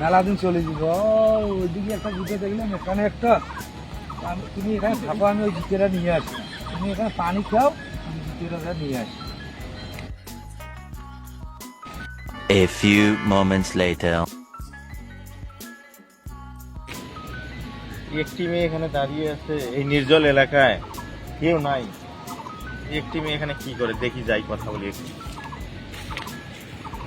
মেলা দিন চলে যাব ওইদিকে একটা জিতে দেখলাম এখানে একটা তুমি এখানে থাকো আমি ওই জিতেটা নিয়ে আসি। তুমি এখানে পানি খাও আমি জিতেটা নিয়ে আসি। A few moments later. একটি মেয়ে এখানে দাঁড়িয়ে আছে এই নির্জল এলাকায়। কেউ নাই। একটি মেয়ে এখানে কি করে? দেখি যাই কথা বলি একটু।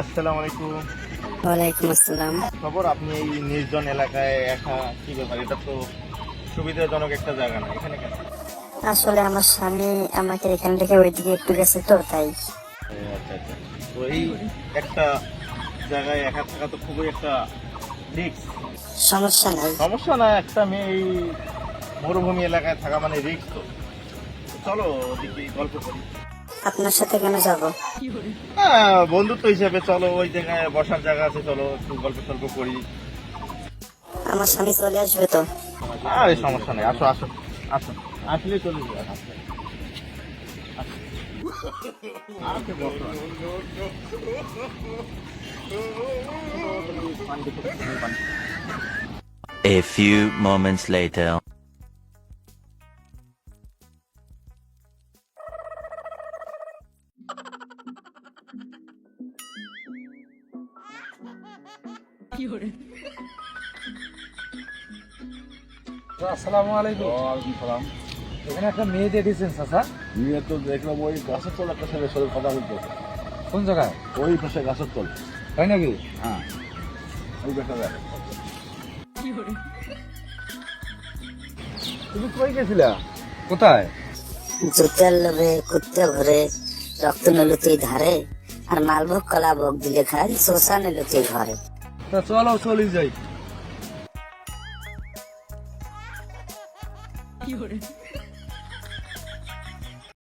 আসসালামু আলাইকুম। ওয়ালাইকুম আসসালাম। খবর আপনি এই নির্জন এলাকায় একা কি ব্যাপার? এটা তো সুবিধাজনক একটা জায়গা না। এখানে কেন? আসলে আমার স্বামী আমাকে এখান থেকে ওইদিকে একটু গেছে তো তাই। আচ্ছা আচ্ছা। তো এই একটা জায়গায় একা থাকা তো খুবই একটা রিক্স সমস্যা নাই। সমস্যা না একটা মেয়ে এই মরুভূমি এলাকায় থাকা মানে রিক্স তো। তো চলো ওদিকে গল্প করি। আপনার সাথে কেন যাব হ্যাঁ বন্ধুত্ব হিসাবে চলো ওই জায়গায় বসার জায়গা আছে চলো একটু গল্প টল্প করি আমার স্বামী চলে আসবে তো আরে সমস্যা নেই আসো আসো আসো আসলে চলে যাবে। A few moments later. আসসালামু আলাইকুম। সালাম। এখানে একটা মেয়ে দেখেছেন চাচা। নিয়ে তো দেখলাম ওই গাছের তল একটা ছেলে সাথে কথা বলতো। কোন জায়গায়? ওই পাশে গাছের তল। তাই নাকি? হ্যাঁ। ওই দেখা। যায় তুমি কই গেছিলা? কোথায়? জুতের লোভে কুত্তে ঘুরে রক্ত নিল তুই ধারে আর মালভোগ কলা ভোগ দিলে খাই শোষা নিল তুই ঘরে। তা চলো চলে যাই